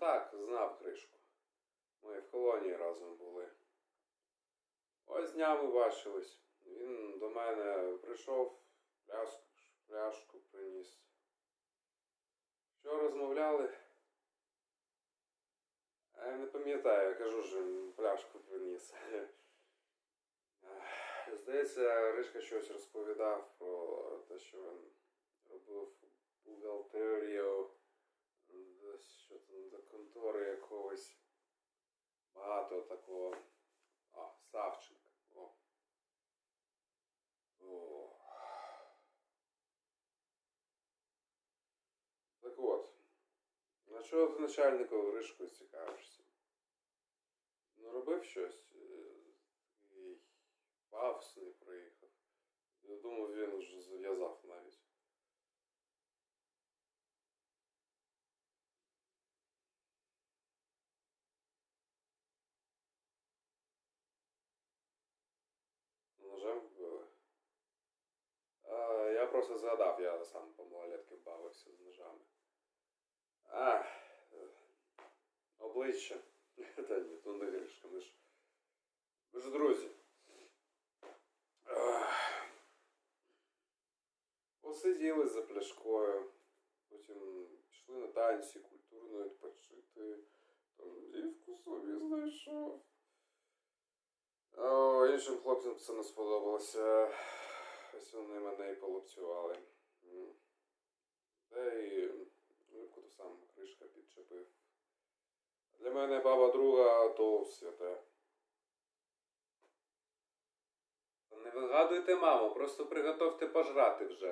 так, знав кришку. Ми в колонії разом були. Ось днями бачились. Він до мене прийшов, пляшку, пляшку приніс. Що розмовляли? Я не пам'ятаю, я кажу ж, він пляшку приніс. Здається, Ришка щось розповідав про те, що він робив бухгалтерію десь що там до контори якогось багато такого. А, Савченка. О. О. Так от. На чого ти начальнику Ришкою цікавишся? Ну, робив щось. е, пафосний приїхав. Я думав, він вже зав'язав навіть. Ножем вбили. А, я просто згадав, я сам по малолетки бавився з ножами. А, обличчя. Та ні, то не грішка, ми ж. Ми ж друзі. Посиділи за пляшкою, потім пішли на танці, культурно відпочити. Там дівку собі знайшов. О, іншим хлопцям це не сподобалося. Ось вони мене і полупцювали. Та й рибку ту саму кришка підчепив. Для мене баба друга то святе. Не вигадуйте, мамо, просто приготовте пожрати вже.